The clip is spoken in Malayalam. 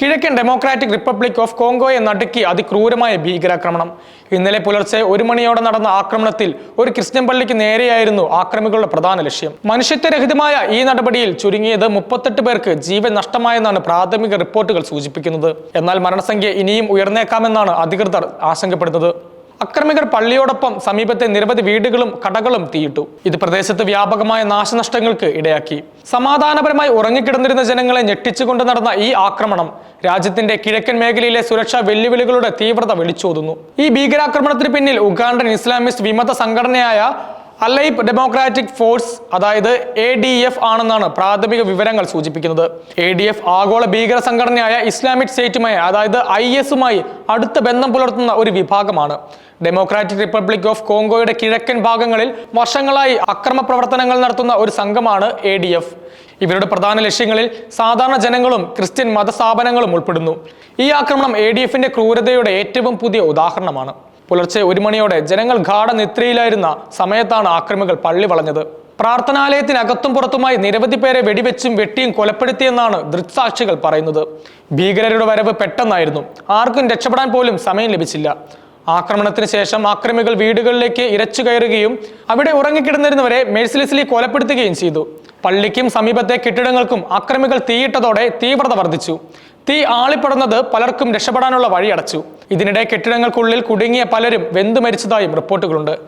കിഴക്കൻ ഡെമോക്രാറ്റിക് റിപ്പബ്ലിക് ഓഫ് കോങ്കോയെ നടുക്കി അതിക്രൂരമായ ഭീകരാക്രമണം. ഇന്നലെ പുലർച്ചെ ഒരു മണിയോടെ നടന്ന ആക്രമണത്തിൽ ഒരു ക്രിസ്ത്യൻ പള്ളിക്ക് നേരെയായിരുന്നു ആക്രമികളുടെ പ്രധാന ലക്ഷ്യം. മനുഷ്യത്വരഹിതമായ ഈ നടപടിയിൽ ചുരുങ്ങിയത് മുപ്പത്തെട്ട് പേർക്ക് ജീവൻ നഷ്ടമായെന്നാണ് പ്രാഥമിക റിപ്പോർട്ടുകൾ സൂചിപ്പിക്കുന്നത്. എന്നാൽ മരണസംഖ്യ ഇനിയും ഉയർന്നേക്കാമെന്നാണ് അധികൃതർ ആശങ്കപ്പെടുന്നത്. അക്രമികൾ പള്ളിയോടൊപ്പം സമീപത്തെ നിരവധി വീടുകളും കടകളും തീയിട്ടു. ഇത് പ്രദേശത്ത് വ്യാപകമായ നാശനഷ്ടങ്ങൾക്ക് ഇടയാക്കി. സമാധാനപരമായി ഉറങ്ങിക്കിടന്നിരുന്ന ജനങ്ങളെ ഞെട്ടിച്ചുകൊണ്ട് നടന്ന ഈ ആക്രമണം രാജ്യത്തിന്റെ കിഴക്കൻ മേഖലയിലെ സുരക്ഷാ വെല്ലുവിളികളുടെ തീവ്രത വിളിച്ചോതുന്നു. ഈ ഭീകരാക്രമണത്തിന് പിന്നിൽ ഉഗാണ്ടൻ ഇസ്ലാമിസ്റ്റ് വിമത സംഘടനയായ അലൈബ് ഡെമോക്രാറ്റിക് ഫോഴ്സ് അതായത് എ ഡി എഫ് ആണെന്നാണ് പ്രാഥമിക വിവരങ്ങൾ സൂചിപ്പിക്കുന്നത്. എ ഡി എഫ് ആഗോള ഭീകര സംഘടനയായ ഇസ്ലാമിക് സ്റ്റേറ്റുമായി അതായത് ഐ എസുമായി അടുത്ത ബന്ധം പുലർത്തുന്ന ഒരു വിഭാഗമാണ്. ഡെമോക്രാറ്റിക് റിപ്പബ്ലിക് ഓഫ് കോങ്കോയുടെ കിഴക്കൻ ഭാഗങ്ങളിൽ വർഷങ്ങളായി അക്രമ പ്രവർത്തനങ്ങൾ നടത്തുന്ന ഒരു സംഘമാണ് എ ഡി എഫ് ഇവരുടെ പ്രധാന ലക്ഷ്യങ്ങളിൽ സാധാരണ ജനങ്ങളും ക്രിസ്ത്യൻ മതസ്ഥാപനങ്ങളും ഉൾപ്പെടുന്നു. ഈ ആക്രമണം എ ഡി എഫിന്റെ ക്രൂരതയുടെ ഏറ്റവും പുതിയ ഉദാഹരണമാണ്. പുലർച്ചെ ഒരു മണിയോടെ ജനങ്ങൾ ഗാഠനിദ്രയിലായിരുന്ന സമയത്താണ് ആക്രമികൾ പള്ളി വളഞ്ഞത്. പ്രാർത്ഥനാലയത്തിനകത്തും പുറത്തുമായി നിരവധി പേരെ വെടിവെച്ചും വെട്ടിയും കൊലപ്പെടുത്തിയെന്നാണ് ദൃക്സാക്ഷികൾ പറയുന്നത്. ഭീകരരുടെ വരവ് പെട്ടെന്നായിരുന്നു. ആർക്കും രക്ഷപ്പെടാൻ പോലും സമയം ലഭിച്ചില്ല. ആക്രമണത്തിന് ശേഷം ആക്രമികൾ വീടുകളിലേക്ക് ഇരച്ചു കയറുകയും അവിടെ ഉറങ്ങിക്കിടന്നിരുന്നവരെ മേഴ്സിലിസിലി കൊലപ്പെടുത്തുകയും ചെയ്തു. പള്ളിക്കും സമീപത്തെ കെട്ടിടങ്ങൾക്കും ആക്രമികൾ തീയിട്ടതോടെ തീവ്രത വർദ്ധിച്ചു. തീ ആളിപ്പെടുന്നത് പലർക്കും രക്ഷപ്പെടാനുള്ള വഴിയടച്ചു. ഇതിനിടെ കെട്ടിടങ്ങൾക്കുള്ളിൽ കുടുങ്ങിയ പലരും വെന്തു മരിച്ചതായും റിപ്പോർട്ടുകളുണ്ട്.